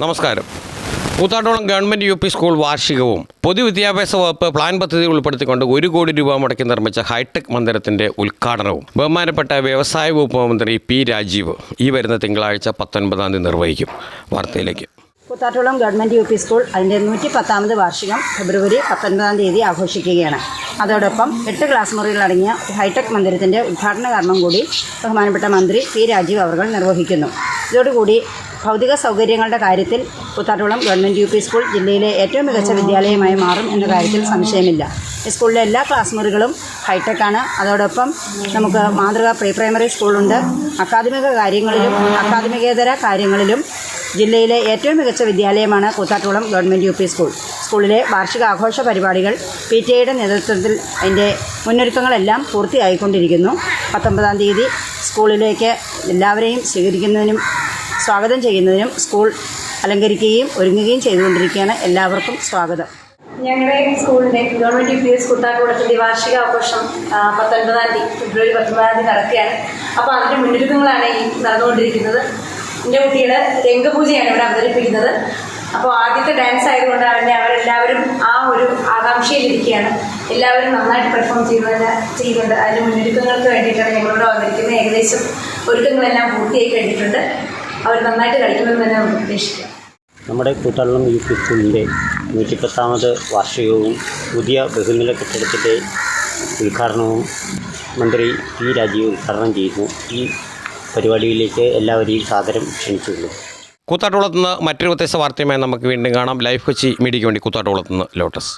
നമസ്കാരം. Koothattukulam government U P school വാർഷികവും പൊതുവിദ്യാഭ്യാസ വകുപ്പ് പ്ലാൻ പദ്ധതി ഉൾപ്പെടുത്തിക്കൊണ്ട് ഒരു കോടി രൂപ മുടക്കി നിർമ്മിച്ച ഹൈടെക് മന്ദിരത്തിന്റെ ഉദ്ഘാടനവും ബഹുമാനപ്പെട്ട വ്യവസായ വകുപ്പ് മന്ത്രി പി രാജീവ് ഈ വരുന്ന തിങ്കളാഴ്ച പത്തൊൻപതാം തീയതി നിർവഹിക്കും. വാർത്തയിലേക്ക്. Koothattukulam government U P school അതിന്റെ നൂറ്റി പത്താമത് വാർഷികം ഫെബ്രുവരി പത്തൊൻപതാം തീയതി ആഘോഷിക്കുകയാണ്. അതോടൊപ്പം എട്ട് ക്ലാസ് മുറികളടങ്ങിയ ഹൈടെക് മന്ദിരത്തിന്റെ ഉദ്ഘാടന കർമ്മം കൂടി ബഹുമാനപ്പെട്ട മന്ത്രി പി രാജീവ് അവർ നിർവഹിക്കുന്നു. ഇതോടുകൂടി ഭൗതിക സൗകര്യങ്ങളുടെ കാര്യത്തിൽ Koothattukulam government U P school ജില്ലയിലെ ഏറ്റവും മികച്ച വിദ്യാലയമായി മാറും എന്ന കാര്യത്തിൽ സംശയമില്ല. സ്കൂളിലെ എല്ലാ ക്ലാസ് മുറികളും ഹൈടെക്കാണ് അതോടൊപ്പം നമുക്ക് മാതൃക പ്രീ പ്രൈമറി സ്കൂളുണ്ട്. അക്കാദമിക കാര്യങ്ങളിലും അക്കാദമികേതര കാര്യങ്ങളിലും ജില്ലയിലെ ഏറ്റവും മികച്ച വിദ്യാലയമാണ് Koothattukulam government U P school. സ്കൂളിലെ വാർഷിക ആഘോഷ പരിപാടികൾ പി ടി ഐയുടെ നേതൃത്വത്തിൽ അതിന്റെ മുന്നൊരുക്കങ്ങളെല്ലാം പൂർത്തിയായിക്കൊണ്ടിരിക്കുന്നു. പത്തൊമ്പതാം തീയതി സ്കൂളിലേക്ക് എല്ലാവരെയും സ്വീകരിക്കുന്നതിനും സ്വാഗതം ചെയ്യുന്നതിനും സ്കൂൾ അലങ്കരിക്കുകയും ഒരുങ്ങുകയും ചെയ്തുകൊണ്ടിരിക്കുകയാണ് എല്ലാവർക്കും സ്വാഗതം. ഞങ്ങളുടെ സ്കൂളിന്റെ ഗവൺമെന്റ് യു പി എസ് വാർഷിക ആഘോഷം പത്തൊൻപതാം തീയതി ഫെബ്രുവരി പത്തൊമ്പതാം തീയതി നടക്കുകയാണ്. അപ്പോൾ അതിന്റെ മുന്നൊരുക്കങ്ങളാണ് ഈ നടന്നുകൊണ്ടിരിക്കുന്നത്. എന്റെ കുട്ടികൾ രംഗപൂജയാണ് ഇവിടെ അവതരിപ്പിക്കുന്നത്. അപ്പോൾ ആദ്യത്തെ ഡാൻസ് ആയതുകൊണ്ട് തന്നെ അവരെല്ലാവരും ആ ഒരു ആകാംക്ഷയിലിരിക്കുകയാണ്. എല്ലാവരും നന്നായിട്ട് പെർഫോം ചെയ്യുന്നതിന് ചെയ്യുന്നുണ്ട്. അതിന്റെ മുന്നൊരുക്കങ്ങൾക്ക് വേണ്ടിയിട്ടാണ് ഞങ്ങളിവിടെ വന്നിരിക്കുന്നത്. ഏകദേശം ഒരുക്കങ്ങളെല്ലാം പൂർത്തിയായി കഴിഞ്ഞിട്ടുണ്ട്. അവർ നന്നായിട്ട് കളിക്കുമെന്ന് തന്നെ നമുക്ക് പ്രതീക്ഷിക്കാം. നമ്മുടെ കൂട്ടാളം യു പി സ്കൂളിന്റെ നൂറ്റിപ്പത്താമത് വാർഷികവും പുതിയ ബഹുനില കെട്ടിടത്തിന്റെ ഉദ്ഘാടനവും മന്ത്രി പി രാജീവ് ഉദ്ഘാടനം ചെയ്യുന്നു. ഈ പരിപാടിയിലേക്ക് എല്ലാവരെയും സാദരം ക്ഷണിച്ചുള്ളൂ കൂത്താട്ടുകുളത്ത് നിന്ന് മറ്റൊരു വ്യത്യസ്ത വാർത്തയുമായി നമുക്ക് വീണ്ടും കാണാം. ലൈഫ് കൊച്ചി മീഡിയയ്ക്ക് വേണ്ടി കൂത്താട്ടുകുളത്ത് നിന്ന് ലോട്ടസ്.